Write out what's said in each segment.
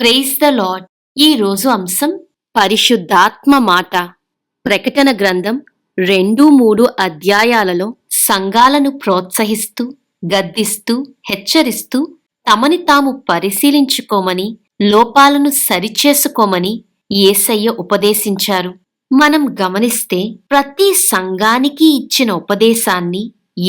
Praise the lord ఈ రోజు అంశం పరిశుద్ధాత్మ మాట. ప్రకటన గ్రంథం రెండు మూడు అధ్యాయాలలో సంఘాలను ప్రోత్సహిస్తూ గద్దిస్తూ హెచ్చరిస్తూ తమని తాము పరిశీలించుకోమని లోపాలను సరిచేసుకోమని ఏసయ్య ఉపదేశించారు. మనం గమనిస్తే ప్రతి సంఘానికి ఇచ్చిన ఉపదేశాన్ని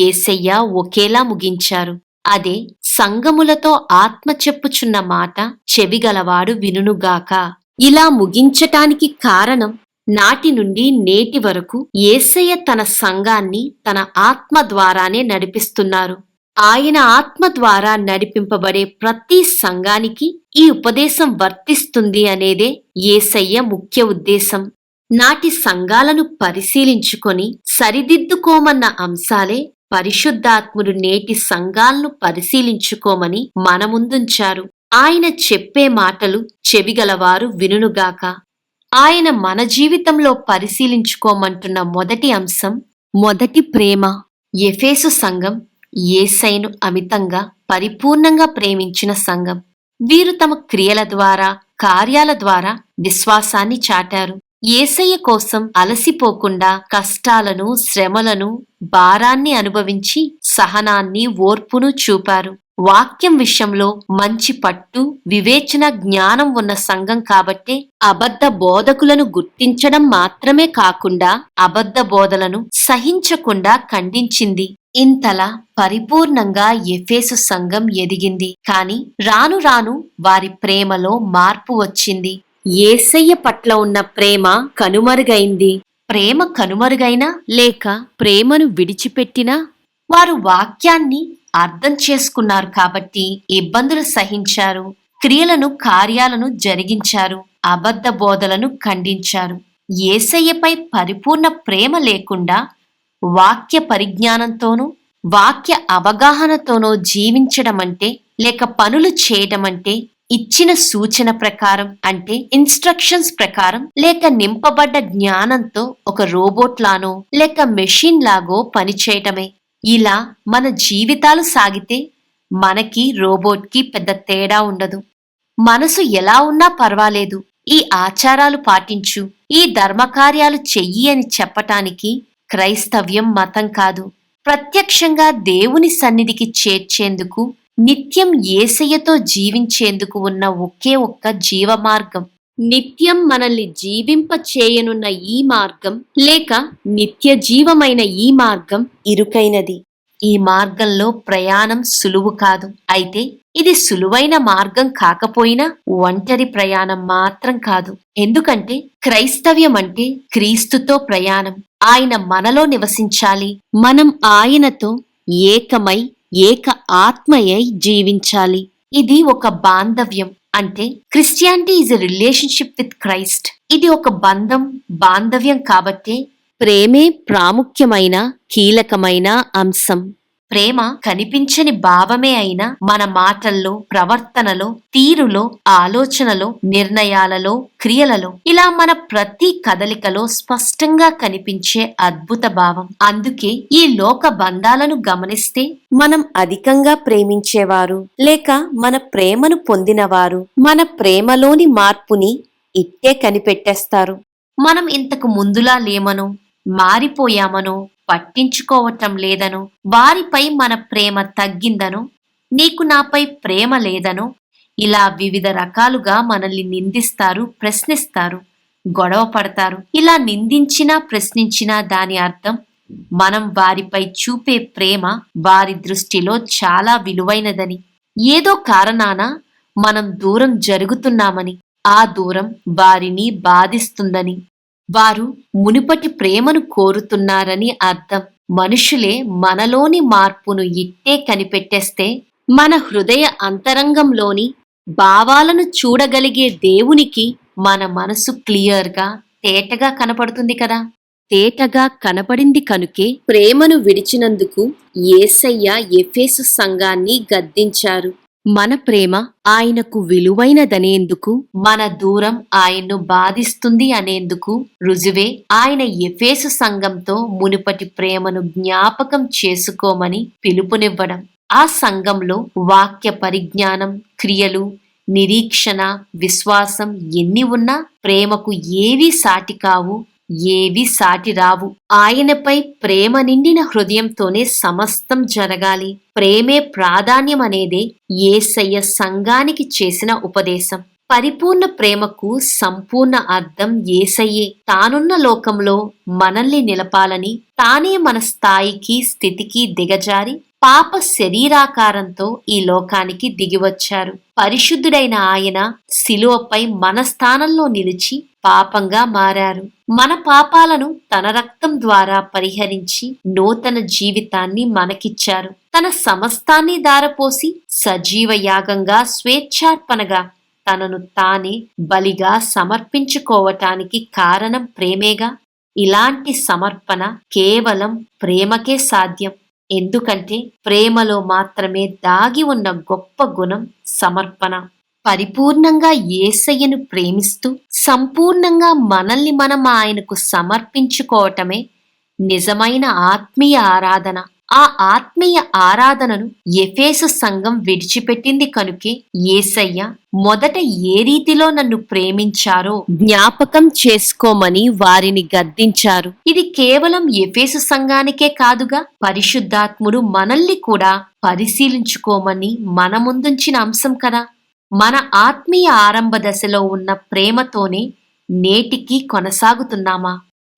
ఏసయ్య ఒకేలా ముగించారు. అదే సంగములతో ఆత్మ చెప్పుచున్న మాట చెవిగలవాడు వినుగాక ఇలా ముగించటానికి కారణం నాటి నుండి నేటి వరకు ఏసయ్య తన సంఘాన్ని తన ఆత్మ ద్వారానే నడిపిస్తున్నారు. ఆయన ఆత్మ ద్వారా నడిపింపబడే ప్రతి సంఘానికి ఈ ఉపదేశం వర్తిస్తుంది అనేదే ఏసయ్య ముఖ్య ఉద్దేశం. నాటి సంఘాలను పరిశీలించుకొని సరిదిద్దుకోమన్న అంశాలే పరిశుద్ధాత్ముడు నేటి సంఘాలను పరిశీలించుకోమని మన ముందుంచారు ఆయన చెప్పే మాటలు చెవిగలవారు వినుగాక ఆయన మన జీవితంలో పరిశీలించుకోమంటున్న మొదటి అంశం మొదటి ప్రేమ. ఎఫేసు సంఘం ఏసైను అమితంగా పరిపూర్ణంగా ప్రేమించిన సంఘం. వీరు తమ క్రియల ద్వారా కార్యాల ద్వారా విశ్వాసాన్ని చాటారు. ఏసయ్య కోసం అలసిపోకుండా కష్టాలను శ్రమలను భారాన్ని అనుభవించి సహనాన్ని ఓర్పును చూపారు. వాక్యం విషయంలో మంచి పట్టు వివేచన జ్ఞానం ఉన్న సంఘం కాబట్టే అబద్ధ బోధకులను గుర్తించడం మాత్రమే కాకుండా అబద్ధ బోధలను సహించకుండా ఖండించింది. ఇంతలా పరిపూర్ణంగా ఎఫేసు సంఘం ఎదిగింది. కాని రాను రాను వారి ప్రేమలో మార్పు వచ్చింది. ఏసయ్య పట్ల ఉన్న ప్రేమ కనుమరుగైంది. ప్రేమ కనుమరుగైనా లేక ప్రేమను విడిచిపెట్టినా వారు వాక్యాన్ని అర్థం చేసుకున్నారు కాబట్టి ఇబ్బందులు సహించారు. క్రియలను కార్యాలను జరిగించారు. అబద్ధ బోధలను ఖండించారు. ఏసయ్యపై పరిపూర్ణ ప్రేమ లేకుండా వాక్య పరిజ్ఞానంతోనూ వాక్య అవగాహనతోనో జీవించడం అంటే లేక పనులు చేయడం అంటే ఇచ్చిన సూచన ప్రకారం అంటే ఇన్స్ట్రక్షన్స్ ప్రకారం లేక నింపబడ్డ జ్ఞానంతో ఒక రోబోట్ లానో లేక మెషిన్ లాగో పనిచేయటమే ఇలా మన జీవితాలు సాగితే మనకి రోబోట్కి పెద్ద తేడా ఉండదు. మనసు ఎలా ఉన్నా పర్వాలేదు. ఈ ఆచారాలు పాటించు ఈ ధర్మకార్యాలు చెయ్యి అని చెప్పటానికి క్రైస్తవ్యం మతం కాదు. ప్రత్యక్షంగా దేవుని సన్నిధికి చేర్చేందుకు నిత్యం ఏసయ్యతో జీవించేందుకు ఉన్న ఒకే ఒక్క జీవ మార్గం నిత్యం మనల్ని జీవింప చేయనున్న ఈ మార్గం లేక నిత్య జీవమైన ఈ మార్గం ఇరుకైనది. ఈ మార్గంలో ప్రయాణం సులువు కాదు. అయితే ఇది సులువైన మార్గం కాకపోయినా ఒంటరి ప్రయాణం మాత్రం కాదు. ఎందుకంటే క్రైస్తవ్యం అంటే క్రీస్తుతో ప్రయాణం. ఆయన మనలో నివసించాలి. మనం ఆయనతో ఏకమై ఏక ఆత్మయై జీవించాలి. ఇది ఒక బాంధవ్యం. అంటే Christianity is a relationship with Christ ఇది ఒక బంధం బాంధవ్యం కాబట్టే ప్రేమే ప్రాముఖ్యమైన కీలకమైన అంశం. ప్రేమ కనిపించని భావమే అయినా మన మాటల్లో ప్రవర్తనలో తీరులో ఆలోచనలో నిర్ణయాలలో క్రియలలో ఇలా మన ప్రతి కదలికలో స్పష్టంగా కనిపించే అద్భుత భావం. అందుకే ఈ లోక బంధాలను గమనిస్తే మనం అధికంగా ప్రేమించేవారు లేక మన ప్రేమను పొందినవారు మన ప్రేమలోని మార్పుని ఇట్టే కనిపెట్టేస్తారు. మనం ఇంతకు ముందులా లేమనో మారిపోయామనో పట్టించుకోవటం లేదనో. వారిపై మన ప్రేమ తగ్గిందను. నీకు నాపై ప్రేమ లేదనో. ఇలా వివిధ రకాలుగా మనల్ని నిందిస్తారు ప్రశ్నిస్తారు గొడవ పడతారు. ఇలా నిందించినా ప్రశ్నించినా దాని అర్థం మనం వారిపై చూపే ప్రేమ వారి దృష్టిలో చాలా విలువైనదని. ఏదో కారణాన మనం దూరం జరుగుతున్నామని ఆ దూరం వారిని బాధిస్తుందని. వారు మునుపటి ప్రేమను కోరుతున్నారని అర్థం. మనుషులే మనలోని మార్పును ఇట్టే కనిపెట్టేస్తే మన హృదయ అంతరంగంలోని భావాలను చూడగలిగే దేవునికి మన మనసు క్లియర్గా తేటగా కనపడుతుంది కదా. తేటగా కనపడింది కనుకే ప్రేమను విడిచినందుకు ఏసయ్య ఎఫేసు సంఘాన్ని గద్దించారు. మన ప్రేమ ఆయనకు విలువైనదనేందుకు మన దూరం ఆయన్ను బాధిస్తుంది అనేందుకు రుజువే ఆయన ఎఫేసు సంఘంతో మునుపటి ప్రేమను జ్ఞాపకం చేసుకోమని పిలుపునివ్వడం. ఆ సంఘంలో వాక్య పరిజ్ఞానం క్రియలు నిరీక్షణ విశ్వాసం ఎన్ని ఉన్నా ప్రేమకు ఏవీ సాటి కావు ఏవి సాటి రావు ఆయనపై ప్రేమ నిండిన హృదయంతోనే సమస్తం జరగాలి. ప్రేమే ప్రాధాన్యమనేదే ఏసయ్య సంఘానికి చేసిన ఉపదేశం. పరిపూర్ణ ప్రేమకు సంపూర్ణ అర్థం ఏసయ్యే. తానున్న లోకంలో మనల్ని నిలపాలని తానే మన స్థాయికి స్థితికి దిగజారి పాప శరీరాకారంతో ఈ లోకానికి దిగివచ్చారు. పరిశుద్ధుడైన ఆయన శిలువపై మన స్థానంలో నిలిచి పాపంగా మారారు. మన పాపాలను తన రక్తం ద్వారా పరిహరించి నూతన జీవితాన్ని మనకిచ్చారు. తన సమస్తాన్ని దారపోసి సజీవ యాగంగా స్వేచ్ఛార్పణగా తనను తానే బలిగా సమర్పించుకోవటానికి కారణం ప్రేమేగా? ఇలాంటి సమర్పణ కేవలం ప్రేమకే సాధ్యం. ఎందుకంటే ప్రేమలో మాత్రమే దాగి ఉన్న గొప్ప గుణం సమర్పణ. పరిపూర్ణంగా ఏసయ్యను ప్రేమిస్తూ సంపూర్ణంగా మనల్ని మనం ఆయనకు సమర్పించుకోవటమే నిజమైన ఆత్మీయ ఆరాధన. ఆ ఆత్మీయ ఆరాధనను ఎఫేసు సంఘం విడిచిపెట్టింది కనుకే ఏసయ్య మొదట ఏ రీతిలో నన్ను ప్రేమించారో జ్ఞాపకం చేసుకోమని వారిని గద్దించారు. ఇది కేవలం ఎఫేసు సంఘానికే కాదుగా పరిశుద్ధాత్ముడు మనల్ని కూడా పరిశీలించుకోమని మన ముందుంచిన అంశం కదా. మన ఆత్మీయ ఆరంభ దశలో ఉన్న ప్రేమతోనే నేటికి కొనసాగుతున్నామా?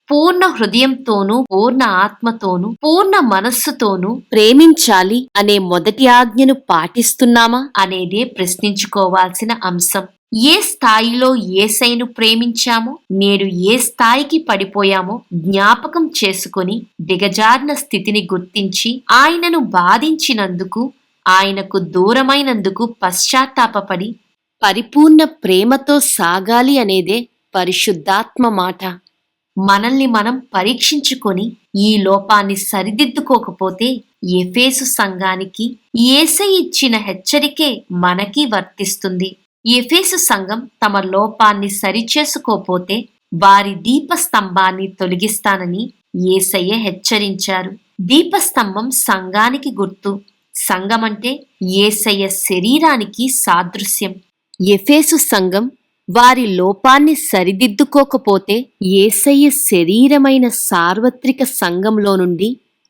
పూర్ణ హృదయంతోనూ పూర్ణ ఆత్మతోనూ పూర్ణ మనస్సుతోనూ ప్రేమించాలి అనే మొదటి ఆజ్ఞను పాటిస్తున్నామా అనేదే ప్రశ్నించుకోవాల్సిన అంశం. ఏ స్థాయిలో ఏసైను ప్రేమించామో నేడు ఏ స్థాయికి పడిపోయామో జ్ఞాపకం చేసుకుని దిగజారిన స్థితిని గుర్తించి ఆయనను బాధించినందుకు ఆయనకు దూరమైనందుకు పశ్చాత్తాపపడి పరిపూర్ణ ప్రేమతో సాగాలి అనేదే పరిశుద్ధాత్మ మాట. మనల్ని మనం పరీక్షించుకొని ఈ లోపాన్ని సరిదిద్దుకోకపోతే ఎఫేసు సంఘానికి ఏసై ఇచ్చిన హెచ్చరికే మనకి వర్తిస్తుంది. ఎఫేసు సంఘం తమ లోపాన్ని సరిచేసుకోపోతే వారి దీపస్తంభాన్ని తొలగిస్తానని ఏసయ్య హెచ్చరించారు. దీపస్తంభం సంఘానికి గుర్తు. సంఘమంటే ఏసయ్య శరీరానికి సాదృశ్యం. ఎఫేసు సంఘం వారి లోపాన్ని సరిదిద్దుకోకపోతే ఏసయ్య శరీరమైన సార్వత్రిక సంఘంలో నుండి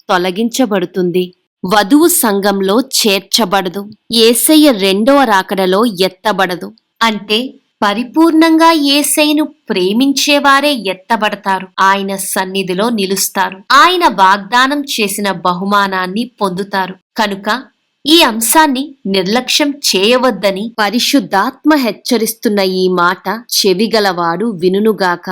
తొలగించబడుతుంది. వధువు సంఘంలో చేర్చబడదు. ఏసయ్య రెండవ రాకడలో ఎత్తబడదు. అంటే పరిపూర్ణంగా ఏసైను ప్రేమించేవారే ఎత్తబడతారు. ఆయన సన్నిధిలో నిలుస్తారు. ఆయన వాగ్దానం చేసిన బహుమానాన్ని పొందుతారు. కనుక ఈ అంశాన్ని నిర్లక్ష్యం చేయవద్దని పరిశుద్ధాత్మ హెచ్చరిస్తున్న ఈ మాట చెవిగలవాడు వినుగాక